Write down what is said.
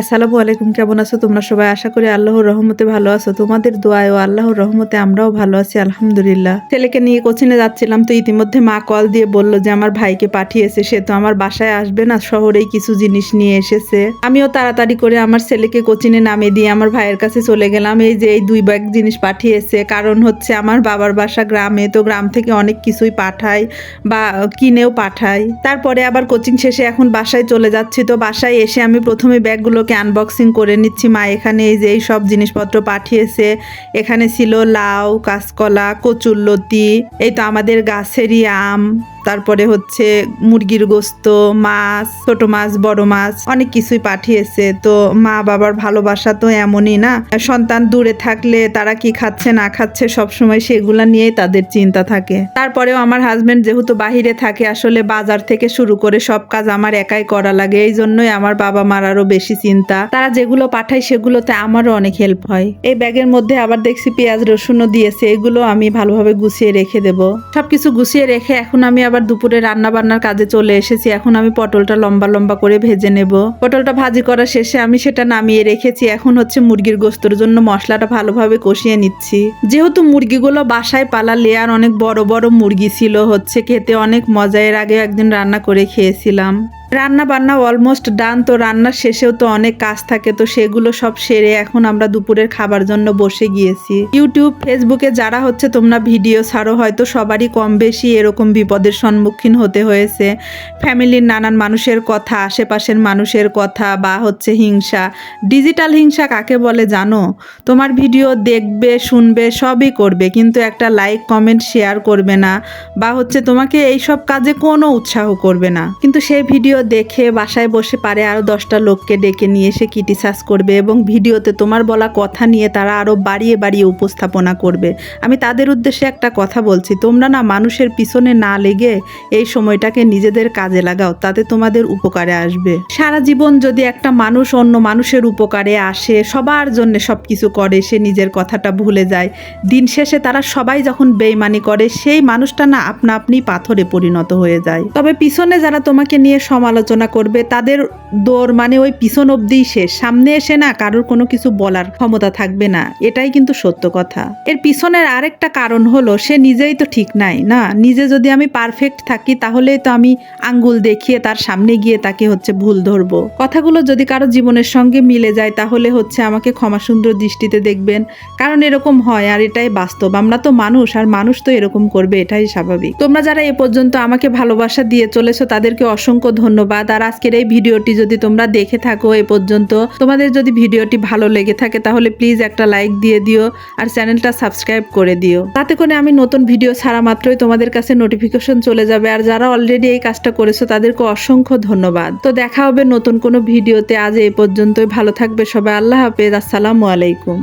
আসসালামু আলাইকুম, কেমন আছো তোমরা সবাই? আশা করি আল্লাহর রহমতে ভালো আছো। তোমাদের দোয়ায় ও আল্লাহর রহমতে আমরাও ভালো আছি, আলহামদুলিল্লাহ। ছেলেকে নিয়ে কোচিনে যাচ্ছিলাম তো ইতিমধ্যে মা কল দিয়ে বলল যে, আমার ভাইকে পাঠিয়েছে, সে তো আমার বাসায় আসবে না, শহরেই কিছু জিনিস নিয়ে এসেছে। আমিও তাড়াতাড়ি করে আমার ছেলেকে কোচিনে নামিয়ে দিয়ে আমার ভাইয়ের কাছে চলে গেলাম। এই যে, এই দুই ব্যাগ জিনিস পাঠিয়েছে। কারণ হচ্ছে, আমার বাবার বাসা গ্রামে, তো গ্রাম থেকে অনেক কিছুই পাঠায় বা কিনেও পাঠাই। তারপরে আবার কোচিং শেষে এখন বাসায় চলে যাচ্ছি। তো বাসায় এসে আমি প্রথমে ব্যাগগুলোকে আনবক্সিং করে নিচ্ছি। মা এখানে এই যে এই সব জিনিসপত্র পাঠিয়েছে। এখানে ছিল লাউ, কাঁচকলা, কচুরলতি, এই তো আমাদের গাছেরই আম। তারপরে হচ্ছে মুরগির গোস্ত, মাছ, ছোট মাছ, বড় মাছ, অনেক কিছুই পাঠিয়েছে। তো মা বাবার ভালোবাসা তো এমনই না। সন্তান দূরে থাকলে তারা কি খাচ্ছে, না খাচ্ছে সব সময় সেগুলা নিয়েই তাদের চিন্তা থাকে। তারপরেও আমার হাজবেন্ড যেহেতু বাহিরে থাকে, আসলে বাজার থেকে শুরু করে সব কাজ আমার একাই করা লাগে। এই জন্যই আমার বাবা মার আরও বেশি চিন্তা। তারা যেগুলো পাঠায় সেগুলোতে আমারও অনেক হেল্প হয়। এই ব্যাগের মধ্যে আবার দেখছি পেঁয়াজ রসুনও দিয়েছে। এগুলো আমি ভালোভাবে গুছিয়ে রেখে দেব। সবকিছু গুছিয়ে রেখে এখন আমি আবার দুপুরে রান্না বান্নার কাজে চলে এসেছি। এখন আমি পটলটা লম্বা লম্বা করে ভেজে নেব। পটলটা ভাজি করা শেষে আমি সেটা নামিয়ে রেখেছি। এখন হচ্ছে মুরগির গোস্তর জন্য মশলাটা ভালোভাবে কষিয়ে নিচ্ছি। যেহেতু মুরগিগুলো বাসায় পালা লেয়ার অনেক বড় বড় মুরগি ছিল, হচ্ছে খেতে অনেক মজা। এর আগে একদিন রান্না করে খেয়েছিলাম। রান্না বান্না অলমোস্ট ডান তো রান্নার শেষেও তো অনেক কাজ থাকে, তো সেগুলো সব সেরে এখন আমরা দুপুরের খাবার জন্য বসে গিয়েছি। ইউটিউব ফেসবুকে যারা হচ্ছে তোমরা ভিডিও ছাড়ো, হয়তো সবারই কম বেশি এরকম বিপদের সম্মুখীন হতে হয়েছে। ফ্যামিলির নানান মানুষের কথা, আশেপাশের মানুষের কথা বা হচ্ছে হিংসা। ডিজিটাল হিংসা কাকে বলে জানো? তোমার ভিডিও দেখবে, শুনবে, সবই করবে, কিন্তু একটা লাইক কমেন্ট শেয়ার করবে না, বা হচ্ছে তোমাকে এই সব কাজে কোনো উৎসাহ করবে না। কিন্তু সেই ভিডিও দেখে বাসায় বসে পারে আরও দশটা লোককে ডেকে নিয়ে এসে ক্রিটিসাইজ করবে এবং ভিডিওতে তোমার বলা কথা নিয়ে তারা আরও বাড়িয়ে বাড়িয়ে উপস্থাপনা করবে। আমি তাদের উদ্দেশ্যে একটা কথা বলছি, তোমরা না মানুষের পিছনে না লেগে এই সময়টাকে নিজেদের কাজে লাগাও, তাতে তোমাদের উপকারে আসবে। সারা জীবন যদি একটা মানুষ অন্য মানুষের উপকারে আসে, সবার জন্য সব কিছু করে, সে নিজের কথাটা ভুলে যায়। দিন শেষে তারা সবাই যখন বেইমানি করে, সেই মানুষটা না আপনা আপনি পাথরে পরিণত হয়ে যায়। তবে পিছনে যারা তোমাকে নিয়ে সমালোচনা করবে, তাদের দৌড় মানে ওই পিছন অবধিই শেষ। সামনে এসে না কারোর কোনো কিছু বলার ক্ষমতা থাকবে না, এটাই কিন্তু সত্য কথা। এর পিছনের আরেকটা কারণ হলো, সে নিজেই তো ঠিক নাই, না? নিজে যদি আমি পারফেক্ট থাকি, তাহলেই তো আমি আঙ্গুল দেখিয়ে তার সামনে গিয়ে তাকে হচ্ছে ভুল ধরবো। কথাগুলো যদি কারও জীবনের সঙ্গে মিলে যায়, তাহলে হচ্ছে আমাকে ক্ষমা সুন্দর দৃষ্টিতে দেখবেন, কারণ এরকম হয় আর এটাই বাস্তব। আমরা তো মানুষ, আর মানুষ তো এরকম করবে, এটাই স্বাভাবিক। তোমরা যারা এ পর্যন্ত আমাকে ভালোবাসা দিয়ে চলেছো, তাদেরকে অসংখ্য ধন্যবাদ। আর আজকের এই ভিডিওটি যদি তোমরা দেখে থাকো এ পর্যন্ত, তোমাদের যদি ভিডিওটি ভালো লেগে থাকে তাহলে প্লিজ একটা লাইক দিয়ে দিও আর চ্যানেলটা সাবস্ক্রাইব করে দিও। তাতে করে আমি নতুন ভিডিও ছাড়া মাত্রই তোমাদের কাছে নোটিফিকেশন চলে যাবে। আর যারা অলরেডি এই কাজটা করেছ, তাদেরকে অসংখ্য ধন্যবাদ। তো দেখা হবে নতুন কোনো ভিডিওতে। আজ এ পর্যন্তই। ভালো থাকবে সবাই। আল্লাহ হাফেজ। আসসালামু আলাইকুম।